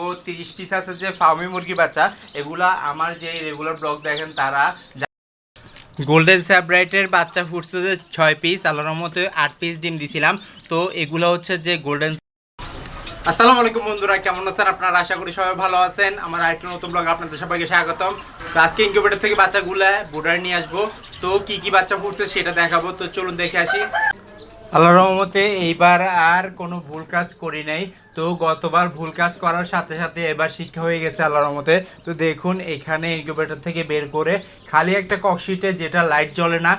তো তিরিশ পিস আছে যে ফার্মি মুরগি বাচ্চা, এগুলা আমার যে রেগুলার ব্লগ দেখেন তারা গোল্ডেন স্যাব্রাইটের বাচ্চা ফুটছে যে ছয় পিস আল্লাহর মতো আট পিস ডিম দিছিলাম। তো এগুলো হচ্ছে যে গোল্ডেন আসসালামু আলাইকুম বন্ধুরা, কেমন আছেন আপনারা? আশা করি সবাই ভালো আছেন। আমার আরেকটা নতুন ব্লগ আপনাদের সবাইকে স্বাগতম। তো আজকে ইনকিউবেটর থেকে বাচ্চাগুলা বোর্ডার নিয়ে আসব। তো কি কি বাচ্চা ফুটছে সেটা দেখাবো। তো চলুন দেখে আসি। আল্লাহ রহমতে এইবার আর কোনো ভুল কাজ করি নাই। তো গতবার ভুল কাজ করার সাথে সাথে এবার শিক্ষা হয়ে গেছে আল্লাহ রহমতে। তো দেখুন, এখানে ইনকিউবেটর থেকে বের করে খালি একটা ককশিটে যেটা লাইট জ্বলে না,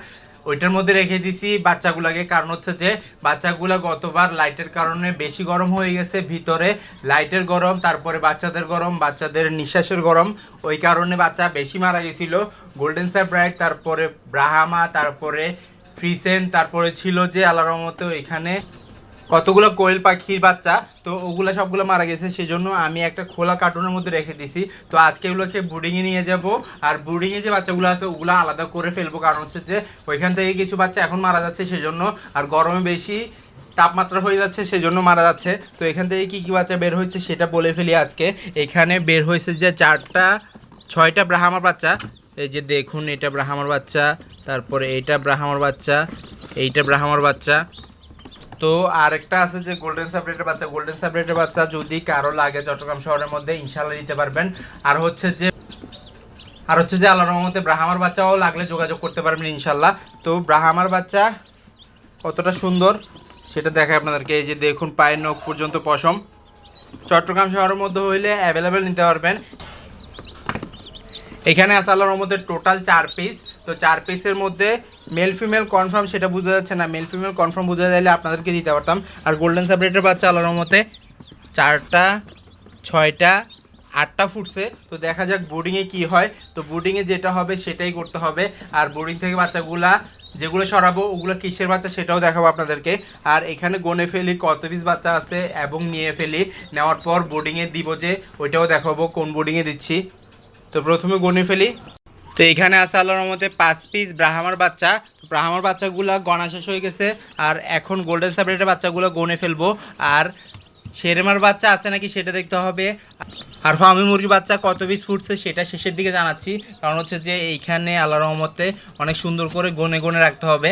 ওইটার মধ্যে রেখে দিছি বাচ্চাগুলাকে। কারণ হচ্ছে যে, বাচ্চাগুলা গতবার লাইটের কারণে বেশি গরম হয়ে গেছে ভিতরে। লাইটের গরম, তারপরে বাচ্চাদের গরম, বাচ্চাদের নিঃশ্বাসের গরম। ওই কারণে বাচ্চা বেশি মারা গেছিল। গোল্ডেন স্যাব্রাইট তারপরে ব্রাহামা তারপরে ফ্রিসেন তারপরে ছিল যে আল্লাহ রহমতে এখানে কতগুলো কোয়েল পাখির বাচ্চা, তো ওগুলো সবগুলো মারা গেছে, সেজন্য আমি একটা খোলা কার্টুনের মধ্যে রেখে দিছি। তো আজকে এগুলোকে বুডিংয়ে নিয়ে যাব, আর বুডিংয়ে যে বাচ্চাগুলো আছে, ওগুলো আলাদা করে ফেলব, কারণ হচ্ছে যে ওইখান থেকে কিছু বাচ্চা এখন মারা যাচ্ছে, সেজন্য, আর গরমে বেশি তাপমাত্রা হয়ে যাচ্ছে, সেজন্য মারা যাচ্ছে। তো এখান থেকে কী কী বাচ্চা বের হয়েছে, সেটা বলে ফেলি আজকে। এখানে বের হয়েছে যে চারটা, ছয়টা ব্রাহ্মার বাচ্চা এই যে দেখুন, এটা ব্রাহ্মার বাচ্চা, তারপরে এইটা ব্রাহ্মার বাচ্চা, এইটা ব্রাহ্মার বাচ্চা। তো আরেকটা আছে যে গোল্ডেন সাবরেটের বাচ্চা। গোল্ডেন সাবরেটের বাচ্চা যদি কারও লাগে চট্টগ্রাম শহরের মধ্যে ইনশাল্লাহ নিতে পারবেন। আর হচ্ছে যে, আর হচ্ছে যে আল্লাহ রহমতে ব্রাহ্মার বাচ্চাও লাগলে যোগাযোগ করতে পারবেন ইনশাল্লাহ তো ব্রাহ্মার বাচ্চা কতটা সুন্দর, সেটা দেখায় আপনাদেরকে। এই যে দেখুন, পায়ের নখ পর্যন্ত পশম। চট্টগ্রাম শহরের মধ্যে হইলে অ্যাভেলেবেল নিতে পারবেন। এখানে আছে আল্লাহর মধ্যে টোটাল চার পিস তো চার পিসের মধ্যে মেল ফিমেল কনফার্ম সেটা বোঝা যাচ্ছে না। মেল ফিমেল কনফার্ম বোঝা যাইলে আপনাদেরকে দিতে পারতাম। আর গোল্ডেন সাবরেটের বাচ্চা আল্লাহর মতে চারটা, ছয়টা, আটটা ফুটছে। তো দেখা যাক বোর্ডিংয়ে কি হয়। তো বোর্ডিংয়ে যেটা হবে সেটাই করতে হবে। আর বোর্ডিং থেকে বাচ্চাগুলা যেগুলো সরাবো, ওগুলো কিসের বাচ্চা সেটাও দেখাবো আপনাদেরকে। আর এখানে গনে ফেলি কত পিস বাচ্চা আছে এবং নিয়ে ফেলি। নেওয়ার পর বোর্ডিংয়ে দিব যে, ওইটাও দেখাবো কোন বোর্ডিংয়ে দিচ্ছি। তো প্রথমে গনে ফেলি। তো এখানে আছে আল্লাহর মধ্যে পাঁচ পিস ব্রাহ্মার বাচ্চা। ব্রাহ্মার বাচ্চাগুলো গণা শেষ হয়ে গেছে। আর এখন গোল্ডেন সাবরেটের বাচ্চাগুলো গনে ফেলব। আর শেরেমার বাচ্চা আছে নাকি সেটা দেখতে হবে। আর ফার্মি মুরগি বাচ্চা কত পিস ফুটছে সেটা শেষের দিকে জানাচ্ছি। কারণ হচ্ছে যে এইখানে আল্লাহ রহমতে অনেক সুন্দর করে গনে গনে রাখতে হবে।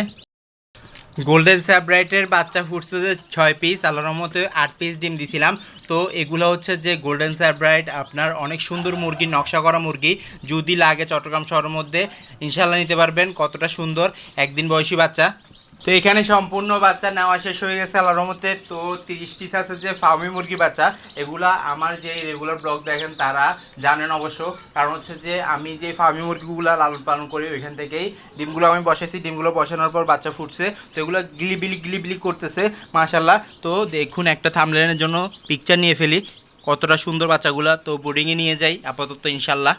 গোল্ডেন স্যাব্রাইটের বাচ্চা ফুটছে যে ছয় পিস আলোর মতো আট পিস ডিম দিছিলাম। তো এগুলো হচ্ছে যে গোল্ডেন স্যাব্রাইট আপনার অনেক সুন্দর মুরগি, নকশা করা মুরগি। যদি লাগে চট্টগ্রাম শহরের মধ্যে ইনশাল্লাহ নিতে পারবেন, কতটা সুন্দর। একদিন বয়সী বাচ্চা। তো এখানে সম্পূর্ণ বাচ্চা নেওয়া শেষ হয়ে গেছে আল্লাহর রহমতে। তো তিরিশ পিস আছে যে ফার্মি মুরগি বাচ্চা, এগুলা আমার যে রেগুলার ব্লগ দেখেন তারা জানেন অবশ্য। কারণ হচ্ছে যে আমি যে ফার্মি মুরগিগুলো লালন পালন করি, ওইখান থেকেই ডিমগুলো আমি বসেছি ডিমগুলো বসানোর পর বাচ্চা ফুটছে। তো এগুলো গিলিবিলি গিলিবিলি করতেছে মাশাল্লাহ তো দেখুন একটা থামলেনের জন্য পিকচার নিয়ে ফেলি, কতটা সুন্দর বাচ্চাগুলো। তো বোর্ডিংয়ে নিয়ে যাই, আপাতত ইনশাল্লাহ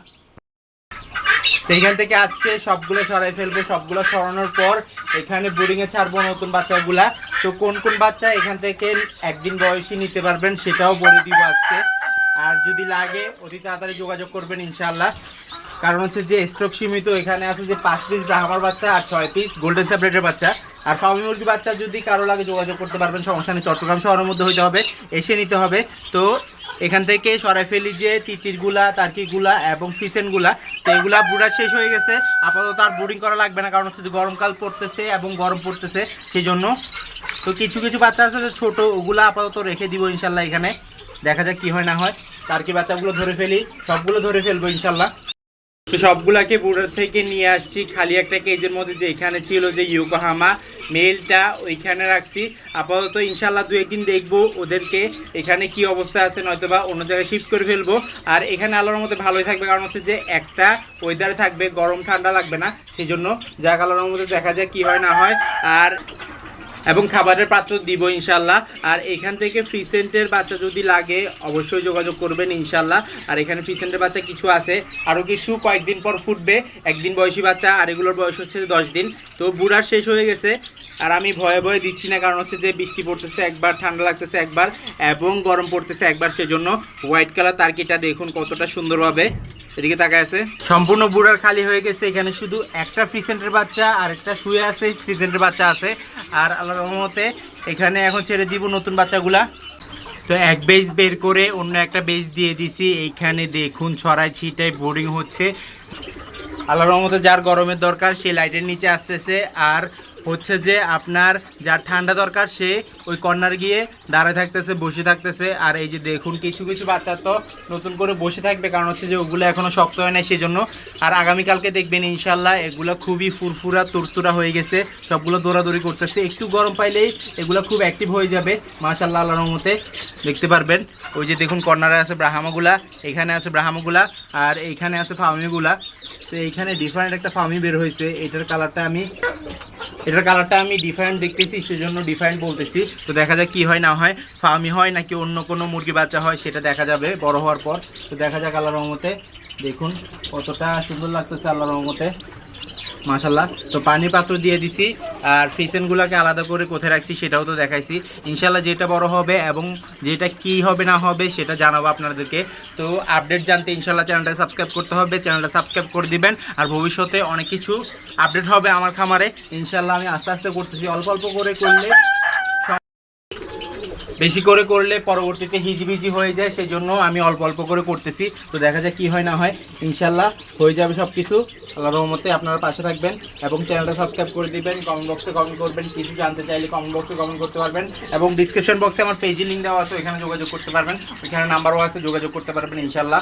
তো থেকে আজকে সবগুলো সরাই ফেলব, সবগুলো সরানোর পর এখানে বোর্ডিংয়ে ছাড়বো নতুন বাচ্চাগুলা। তো কোন কোন বাচ্চা এখান থেকে একদিন বয়সী নিতে পারবেন সেটাও বলে দিব আজকে। আর যদি লাগে, অতি তাড়াতাড়ি যোগাযোগ করবেন ইনশাল্লাহ কারণ হচ্ছে যে স্ট্রোক সীমিত, এখানে আছে যে পাঁচ পিস ব্রাহ্মার বাচ্চা আর ছয় পিস গোল্ডেন স্যাপারেটের বাচ্চা। আর ফার্মি মুরগি বাচ্চা যদি কারও লাগে যোগাযোগ করতে পারবেন, সমস্যা নেই, চট্টগ্রাম শহরের মধ্যে হইতে হবে, এসে নিতে হবে। তো এখান থেকে সরাই ফেলি যে তিতিরগুলা, তার্কিগুলা এবং ফিসেনগুলা, তো এগুলা বুড়া শেষ হয়ে গেছে। আপাতত আর বোরিং করা লাগবে না, কারণ হচ্ছে যে গরমকাল পড়তেছে এবং গরম পড়তেছে সেই জন্য তো কিছু কিছু বাচ্চা আছে যে ছোটো, ওগুলো আপাতত রেখে দিব ইনশাল্লাহ এখানে। দেখা যাক কী হয় না হয়। তার্কি বাচ্চাগুলো ধরে ফেলি, সবগুলো ধরে ফেলব ইনশাল্লাহ। তো সবগুলাকে বুড়ার থেকে নিয়ে আসছি। খালি একটা কেজের মধ্যে যে এখানে ছিল যে ইয়োকোহামা মেলটা ওইখানে রাখছি। আপাতত ইনশাল্লাহ দু একদিন দেখব ওদেরকে, এখানে কি অবস্থা আছে নয়তো বা অন্য জায়গায় শিফট করে ফেলব। আর এখানে আলোর মধ্যে ভালোই থাকবে, কারণ হচ্ছে যে একটা ওয়েদারে থাকবে, গরম, ঠান্ডা লাগবে না। সেই জন্য যা কালোর মধ্যে দেখা যায় কি হয়, না হয়। আর এবং খাবারের পাত্র দিব ইনশাল্লাহ আর এখান থেকে ফ্রিসেন্টের বাচ্চা যদি লাগে, অবশ্যই যোগাযোগ করবেন ইনশাল্লাহ আর এখানে ফ্রিসেন্টের বাচ্চা কিছু আছে। আরও কিছু কয়েকদিন পর ফুটবে। একদিন বয়সী বাচ্চা, আর এগুলোর বয়স হচ্ছে দশ দিন। তো বুড়ার শেষ হয়ে গেছে। আর আমি ভয়ে ভয়ে দিচ্ছি না, কারণ হচ্ছে যে বৃষ্টি পড়তেছে একবার, ঠান্ডা লাগতেছে একবার, এবং গরম পড়তেছে একবার, সেজন্য হোয়াইট কালার তার্কিটা দেখুন কতটা সুন্দরভাবে। এদিকে তাকায় আছে। সম্পূর্ণ বুড়ার খালি হয়ে গেছে এখানে শুধু একটা ফ্রিসেন্টের বাচ্চা আর একটা শুয়ে আছে ফ্রিসেন্টের বাচ্চা আছে। আর আল্লাহ রহমতে এখানে এখন ছেড়ে দিব নতুন বাচ্চাগুলা। তো এক বেজ বের করে অন্য একটা বেজ দিয়ে দিছি। এইখানে দেখুন ছড়াই ছিটাই বোর্ডিং হচ্ছে। আল্লাহ রহমতে যার গরমের দরকার, সে লাইটের নিচে আসতেছে। আর হচ্ছে যে আপনার যার ঠান্ডা দরকার সে ওই কর্নার গিয়ে দাঁড়ায় থাকতেছে, বসে থাকতেছে। আর এই যে দেখুন, কিছু কিছু বাচ্চা তো নতুন করে বসে থাকবে। কারণ হচ্ছে যে ওগুলো এখনও শক্ত হয় না সেই জন্য আর আগামীকালকে দেখবেন ইনশাল্লাহ এগুলো খুবই ফুরফুরা, তুরতুরা হয়ে গেছে। সবগুলো দৌড়াদৌড়ি করতেছে। একটু গরম পাইলেই এগুলো খুব অ্যাক্টিভ হয়ে যাবে। মাশাল্লাহ আল্লাহর রহমতে। দেখতে পারবেন, ওই যে দেখুন, কর্নারে আছে ব্রাহামাগুলা, এখানে আছে ব্রাহামাগুলা, আর এইখানে আছে ফার্মিগুলা তো এইখানে ডিফারেন্ট একটা ফার্মি বের হয়েছে। এটার কালারটা আমি এটার কালারটা আমি ডিফারেন্ট দেখতেছি, সেজন্য ডিফারেন্ট বলতেছি। তো দেখা যাক কি হয়, না হয়। ফার্মি হয় নাকি অন্য কোনো মুরগি বাচ্চা হয়, সেটা দেখা যাবে বড় হওয়ার পর। তো দেখা যাক আল্লাহ রহমতে। দেখুন, কতটা সুন্দর লাগতেছে আল্লাহ রহমতে। মাসাল্লাহ তো পানি পাত্র দিয়ে দিছি। আর ফ্রিসেনগুলোকে আলাদা করে কোথায় রাখছি সেটাও তো দেখাইছি। ইনশাল্লাহ যেটা বড় হবে এবং যেটা কি হবে না হবে সেটা জানাব আপনাদেরকে। তো আপডেট জানতে ইনশাল্লাহ চ্যানেলটা সাবস্ক্রাইব করতে হবে, চ্যানেলটা সাবস্ক্রাইব করে দিবেন। আর ভবিষ্যতে অনেক কিছু আপডেট হবে আমার খামারে। ইনশাল্লাহ আমি আস্তে আস্তে করতেছি। অল্প অল্প করে করলে বেশি করে করলে পরবর্তীতে হিজিবিজি হয়ে যায় সেই জন্য আমি অল্প অল্প করে করতেছি। তো দেখা যায় কি হয় না হয়। ইনশাল্লাহ হয়ে যাবে সব কিছু আল্লাহ রহমতে আপনারা পাশে থাকবেন এবং চ্যানেলটা সাবস্ক্রাইব করে দিবেন। কমেন্ট বক্সে কমেন্ট করবেন, কিছু জানতে চাইলে কমেন্ট বক্সে কমেন্ট করতে পারবেন এবং ডিসক্রিপশন বক্সে আমার পেজে লিঙ্ক দেওয়া আছে, ওইখানে যোগাযোগ করতে পারবেন। ওইখানে নাম্বারও আছে, যোগাযোগ করতে পারবেন ইনশাল্লাহ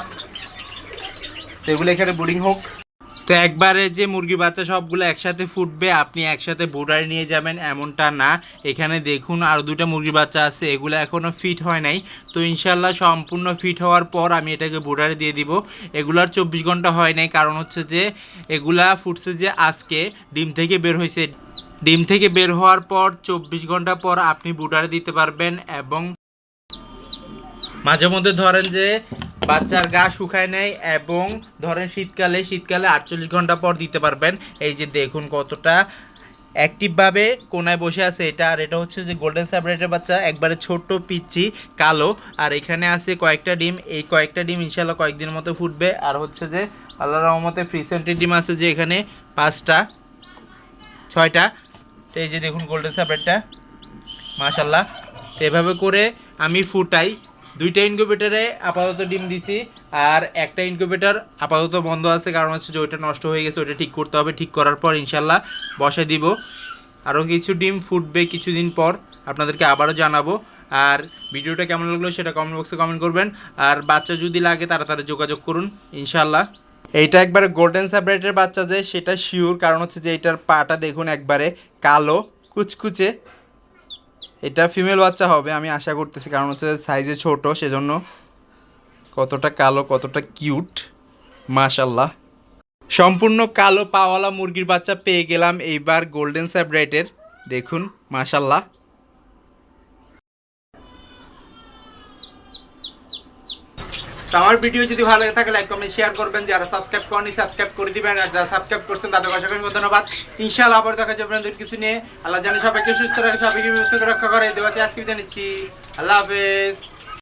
তো এগুলো এখানে বোর্ডিং হোক। তো একবারে যে মুরগি বাচ্চা সবগুলো একসাথে ফুটবে, আপনি একসাথে বোর্ডারে নিয়ে যাবেন এমনটা না। এখানে দেখুন আর দুটো মুরগি বাচ্চা আছে, এগুলো এখনও ফিট হয় নাই। তো ইনশাল্লাহ সম্পূর্ণ ফিট হওয়ার পর আমি এটাকে বোর্ডারে দিয়ে দিব। এগুলার চব্বিশ ঘণ্টা হয় নাই, কারণ হচ্ছে যে এগুলা ফুটছে যে আজকে, ডিম থেকে বের হয়েছে। ডিম থেকে বের হওয়ার পর চব্বিশ ঘণ্টা পর আপনি বুডারে দিতে পারবেন এবং মাঝে মধ্যে ধরেন যে বাচ্চার গা শুকায় নেয় এবং ধরেন শীতকালে শীতকালে আটচল্লিশ ঘণ্টা পর দিতে পারবেন। এই যে দেখুন কতটা অ্যাক্টিভভাবে কোনায় বসে আছে এটা। আর এটা হচ্ছে যে গোল্ডেন স্যাপারেটের বাচ্চা, একবারে ছোট্ট পিচ্ছি কালো। আর এখানে আছে কয়েকটা ডিম। এই কয়েকটা ডিম ইনশাল্লাহ কয়েকদিনের মতো ফুটবে। আর হচ্ছে যে আল্লাহ রহমতে ফ্রিসেন্টের ডিম আছে যে এখানে পাঁচটা, ছয়টা। তো এই যে দেখুন গোল্ডেন স্যাপারেটটা মাশাল্লাহ তো এভাবে করে আমি ফুটাই। দুইটা ইনকিউবেটারে আপাতত ডিম দিছি, আর একটা ইনকিউবেটার আপাতত বন্ধ আছে, কারণ হচ্ছে যে ওইটা নষ্ট হয়ে গেছে, ওইটা ঠিক করতে হবে, ঠিক করার পর ইনশাল্লাহ বসে দিব। আরও কিছু ডিম ফুটবে কিছুদিন পর, আপনাদেরকে আবারও জানাব। আর ভিডিওটা কেমন লাগল সেটা কমেন্ট বক্সে কমেন্ট করবেন। আর বাচ্চা যদি লাগে তাড়াতাড়ি যোগাযোগ করুন ইনশাল্লাহ এইটা একবারে গোল্ডেন স্যাপারেটের বাচ্চা যে, সেটা শিওর কারণ হচ্ছে যে, এটার পাটা দেখুন একবারে কালো, কুচকুচে। এটা ফিমেল বাচ্চা হবে, আমি আশা করতেছি, কারণ হচ্ছে সাইজে ছোট, সেজন্য কতটা কালো, কতটা কিউট মাশাল্লাহ সম্পূর্ণ কালো পাওয়ালা মুরগির বাচ্চা পেয়ে গেলাম এইবার গোল্ডেন স্যাব্রাইটের দেখুন মাশাল্লাহ তো আমার ভিডিও যদি ভালো লাগে থাকে লাইক কমেন্ট শেয়ার করবেন। যারা সাবস্ক্রাইব করেনি সাবস্ক্রাইব করে দিবেন। আর যারা সাবস্ক্রাইব করছেন, তাদের অসংখ্য ধন্যবাদ। ইনশাআল্লাহ আবার দেখা যাবে আপনাদের কিছু নিয়ে। আল্লাহ জানে সবাইকে সুস্থ রাখে, সবাইকে সুস্থ রক্ষা করে। দেওয়া আজকে নিচ্ছি। আল্লাহ হাফেজ।